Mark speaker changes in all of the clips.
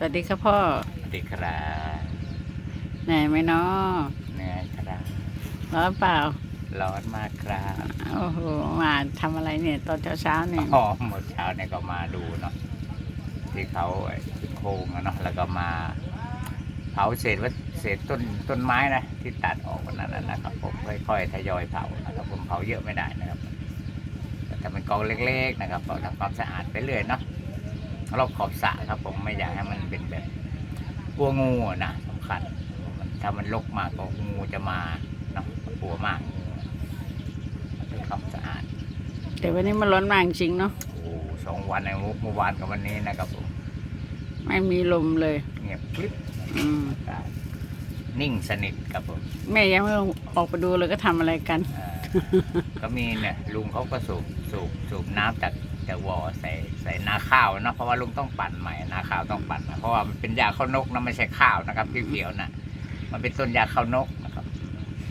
Speaker 1: สวัสดีครับพ่อ
Speaker 2: สวัสดีครับ
Speaker 1: เหนื่อยไหมเนาะ
Speaker 2: เหนื่อยครับ
Speaker 1: ร้อนเปล่า
Speaker 2: ร้อนมากครับ
Speaker 1: โอ้โหมาทำอะไรเนี่ย ตอนเช้าๆเนี่ย
Speaker 2: อ๋อหมดเช้าเนี่ยก็มาดูเนาะที่เขาไอ้ขึ้นโครงอะเนาะแล้วก็มาเผาเศษวัสเศษต้นต้นไม้นะที่ตัดออกวันนั้นนะนะครับผมค่อยๆทยอยเผานะครับผมเผาเยอะไม่ได้นะครับแต่เป็นกองเล็กๆนะครับเราทำความสะอาดไปเรื่อยเนาะ รอบขอบสระครับ ผมไม่อยากให้มันเป็นแบบกลัวงูอะนะสำคัญมันถ้ามันรกมากก็งูจะมาเนาะกลัวมากทำความสะอาด
Speaker 1: แต่วันนี้มันร้อนมากจริงเนาะ
Speaker 2: โอ้โหสองวันในเมื่อวานกับวันนี้นะครับผม
Speaker 1: ไม่มีลมเลย
Speaker 2: เงียบคลิป
Speaker 1: อืม
Speaker 2: อากาศนิ่งสนิทครับผม
Speaker 1: แม่ยังไม่ออกไปดูเลยก็ทำอะไรกัน
Speaker 2: อ่าก็มีเนี่ยลุงเขาก็สูบสูบสูบน้ำจาก จากวอใส่ใส่นาข้าวเนาะเพราะว่าลุงต้องปั่นใหม่นาข้าวต้องปั่นใหม่เพราะว่ามันเป็นยาข้าวนกนะไม่ใช่ข้าวนะครับเขียวๆนะมันเป็นต้นยาข้าวนกนะครับ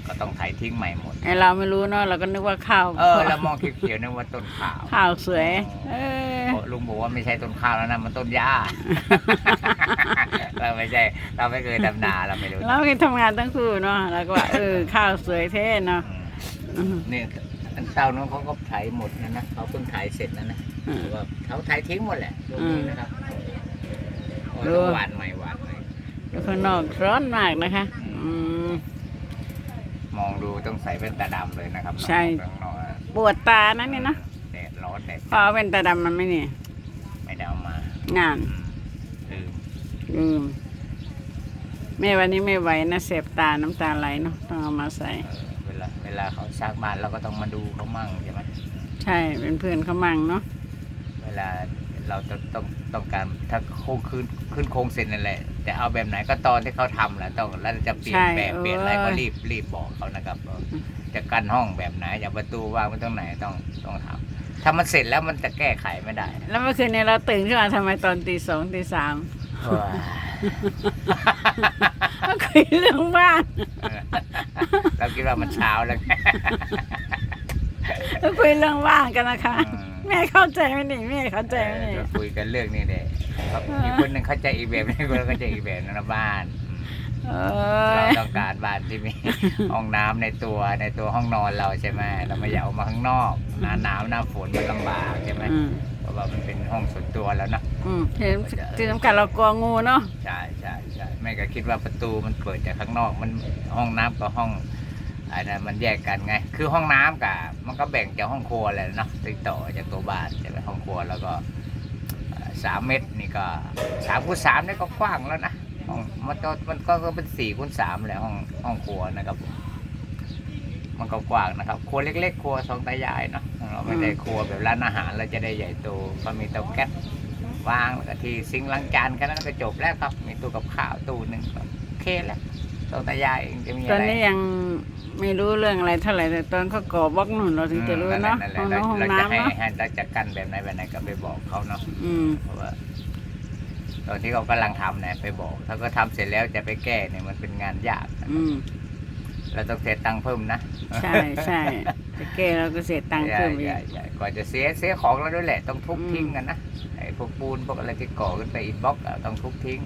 Speaker 2: ก็ต้องไถทิ้งใหม่หมด
Speaker 1: ไอเราไม่รู้เนาะเราก็นึกว่าข้าว
Speaker 2: เออแล้วมองเขียวๆนึกว่าต้นข้าว
Speaker 1: ข้าวสวย เออ
Speaker 2: เพราะลุงบอกว่าไม่ใช่ต้นข้าวแล้วนะมันต้นหญ้าเราไม่ใช่ เราไม่เคยดำนาเราไม่รู้
Speaker 1: เราเคยทำงานทั้งคู่เนาะแล้วก็ว่าเออข้าวสวยเท่เนาะ
Speaker 2: อืม
Speaker 1: อืม
Speaker 2: เนี่ย อันเต้านู้นเขาก็ไถหมดนะนะเขาเพิ่งไถเสร็จแล้วนะ
Speaker 1: อืม
Speaker 2: แต่ว่าเขาไถทิ้งหมดแหละตรงนี้นะครับโอ้ย
Speaker 1: ดู
Speaker 2: ต้องหวานใหม่หวานใหม่
Speaker 1: อยู่ข้างนอกร้อนมากนะคะ อืม
Speaker 2: มองดูต้องใส่แว่นตาดำเลยนะครับ
Speaker 1: ใช่
Speaker 2: ข้างนอกอะ
Speaker 1: ปวดตานะนี่เนาะ
Speaker 2: แดดร้อนแดด
Speaker 1: พอเอาเป็นตาดำมันไหม่เนี่ย
Speaker 2: ไม่ได้เอามางา
Speaker 1: น
Speaker 2: อืมลืม
Speaker 1: อืมแม่วันนี้ไม่ไหวนะเสบตาน้ำตาไหลเนาะต้องเอามาใส่
Speaker 2: เออเว ลาเวลาเขาสร้างบ้านเราก็ต้องมาดูเขามั่งใช่ไหม
Speaker 1: ใช่เป็นเพื่อนเขามั่งเนาะ
Speaker 2: เวลาเราจะต้องต้องการถ้าโค้งขึ้นขึ้นโค้งเสร็จนั่นแหละ แต่เอาแบบไหนก็ตอนที่เขาทำแหละต้องแล้วจะเปลี่ยนแบบเปลี่ยนอะไรก็รีบรีบบอกเขานะครับว่าจะกั้นห้องแบบไหนอย่าประตูวางไว้ตรงไหนต้องต้องทำถ้ามันเสร็จแล้วมันจะแก้ไขไม่ได้
Speaker 1: แล้วเมื่อคืนนี้เราตื่นขึ้นมาทำไมตอนตีสองตีสาม ก็คุยเรื่องบ้าน
Speaker 2: เราคิดว่ามันเช้าแล้วไง
Speaker 1: ก็คุยเรื่องบ้านกันนะคะ
Speaker 2: อืม
Speaker 1: แม่เข้าใจไหมนี่แม่เข้าใจไหมนี่
Speaker 2: เออคุยกันเรื่องนี้เลยครับมีคนหนึ่งเข้าใจอีกแบบหนึงคนเข้าใจอีกแบบนึงนะบ้าน
Speaker 1: เอ
Speaker 2: เรา
Speaker 1: อ
Speaker 2: ต้องการบ้านที่มีห้องน้ำในตัวในตัวห้องนอนเราใช่ไหมเราไม่อยากเอามาข้างนอกหน้าหนาวหน้าฝนมันลำบากใช่ไหม
Speaker 1: อืม
Speaker 2: เพราะว่ามันเป็นห้องส่วนตัวแล้วนะ
Speaker 1: อืมที่ที่สำคัญเรากลัวงูเนาะ
Speaker 2: ใช่ใช่ใช่ แม่ก็คิดว่าประตูมันเปิดจากข้างนอก มันห้องน้ำกับห้องอันนั้นมันแยกกันไง คือห้องน้ำกับมันก็แบ่งจากห้องครัวแหละเนาะติดต่อจากตัวบ้านจะเป็นห้องครัวแล้วก็สามเมตรนี่ก็สามคูณสามนี่ก็กว้างแล้วนะห้องมันก็มันก็เป็นสี่คูณสามแหละห้องห้องครัวนะครับมมันก็กว้างนะครับครัวเล็กๆครัวสองตายายเนาะเราไม่ได้ครัวแบบร้านอาหารเราจะได้ใหญ่โตก็มีเตาแก๊ส วางแล้วก็ที่ซิงค์ล้างจานแค่นั้นก็จบแล้วครับ มีตู้กับข้าวตู้หนึ่งก็โอเคแล้วตัวตายายเองจะมี
Speaker 1: ตอ
Speaker 2: อะ
Speaker 1: น
Speaker 2: ไร
Speaker 1: นี้ยังไม่รู้เรื่องอะไรเท่าไหร่แต่ตอนเขาก่อบล็อกหนุนเราถึงจะรู้เนาะ
Speaker 2: นั่นแห
Speaker 1: ห้
Speaker 2: ละ
Speaker 1: อง
Speaker 2: นั่น
Speaker 1: น้ำ
Speaker 2: แห
Speaker 1: ห้องน้ำเนาะ
Speaker 2: ละเราจะให้ให้เราจะกั้นแบบไหนแบบไหนก็ไปบอกเขาเนาะ
Speaker 1: อืม
Speaker 2: เพราะว่าตอนที่เขากำลังทำเนี่ยไปบอก ถ้าก็ทำเสร็จแล้วจะไปแก้เนี่ยมันเป็นงานยากนะ
Speaker 1: อืม
Speaker 2: เราต้องเสียตังค์เพิ่มนะ
Speaker 1: ใช่ใช่ไปแก้เราก็เสียตังค์เพิ่มอีก
Speaker 2: ใช่ใช่ก่อนจะเสียเสียของเราด้วยแหละต้องทุบ
Speaker 1: อืม
Speaker 2: ทิ้งกันนะไอ้ พวกปูนพวกอะไรที่ก่อขึ้นไปอินบ็อกต้องทุบทิ้ง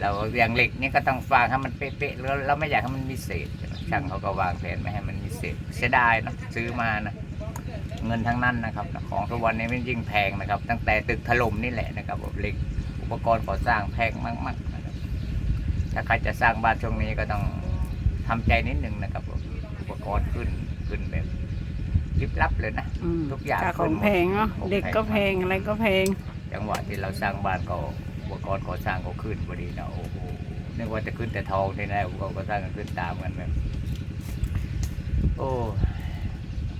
Speaker 2: เราอย่างเหล็กนี่ก็ต้องวางให้มันเป๊ะๆแล้วเราไม่อยากให้มันมีเศษช่างเขาก็วางแผนไม่ให้มันมีเศษเสียดายนะซื้อมานะเงินทั้งนั้นนะครับ ของทุกวันนี้มันยิ่งแพงนะครับ ตั้งแต่ตึกถล่มนี่แหละนะครับเหล็กอุปกรณ์ก่อสร้างแพงมากๆนะครับถ้าใครจะสร้างบ้านช่วงนี้ก็ต้องทำใจนิดหนึ่งนะครับอุปกรณ์ขึ้นขึ้นแบบ ลิบลับเลยนะ
Speaker 1: อืม
Speaker 2: ทุกอย่าง
Speaker 1: ค่ของแพงเนาะ
Speaker 2: ของแพง
Speaker 1: เด็กก็แพงอะไรก็แพง
Speaker 2: จังหวะที่เราสร้างบ้านก็อุปกรณ์ก่อสร้างก็ขึ้นพอดีนะโอ้โหนึกว่าจะขึ้นแต่ทองที่ไหนอุปกรณ์ก่อสร้างก็ขึ้นตามกันแบบโอ้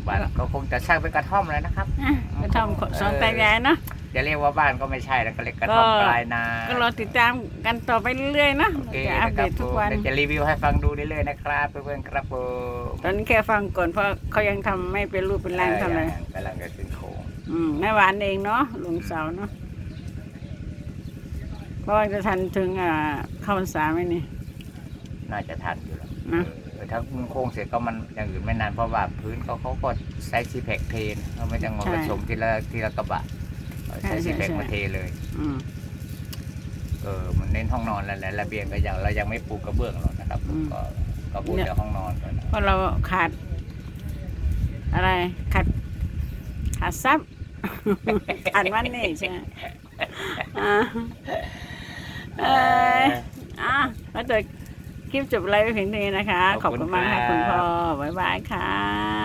Speaker 2: บ้านก็คงจะสร้างเป็นกระท่อมแล้วนะครับ
Speaker 1: อะกระท่อมสองตายายเนาะ
Speaker 2: จะเรียกว่าบ้านก็ไม่ใช่แล้วก็เรียกกระท่อม
Speaker 1: ก็
Speaker 2: ปลายนา
Speaker 1: ก็รอติดตามกันต่อไปเรื่อยๆนะ
Speaker 2: โอเค
Speaker 1: จะอัป
Speaker 2: นะค
Speaker 1: เด
Speaker 2: รับ
Speaker 1: ต
Speaker 2: ผ
Speaker 1: ทุก
Speaker 2: ม
Speaker 1: วัน
Speaker 2: เดี๋ยวจะรีวิวให้ฟังดูเรื่อยๆนะครับเพื่อนๆครับผม
Speaker 1: ตอนนี้แค่ฟังก่อนเพราะเขายังทำไม่เป็นรูปเป็นร่างเท่าไหร่
Speaker 2: ออกำลังจะขึ้นโค้ง
Speaker 1: อืมแม่หวานเองเนาะลุงเสาเนาะเพราะว่าจะทันถึงอ่าเข้าพรรษาไหมนี่
Speaker 2: น่าจะทันอยู่แล้ว
Speaker 1: นะ
Speaker 2: เออถ้ามึงโค้งเสร็จก็มันอย่างอื่นไม่นานเพราะว่าพื้นเขาเขาก็ใช้ซีแพคเทนเขาไม่ต้องมาผสมทีละทีละกระบะ เอาใช้ซีแพคมาเทเลย
Speaker 1: อืม
Speaker 2: เน้นห้องนอนแล้วแหละระเบียงก็ยังเรายังไม่ปูกระเบื้องหรอกนะครับ
Speaker 1: อืม
Speaker 2: ก็ก็ปูแต่ห้องนอนก่อนนะ
Speaker 1: เพราะเราขาด อะไรขาดขาดซับขาดวันนี่ใช่ไหมอ่าเอออะแล้วจะคลิปจบไลฟ์ไปเพียงเท่านี้นะคะ ขอบคุณมากค่ะคุณพ่อบ๊ายบายค่ะ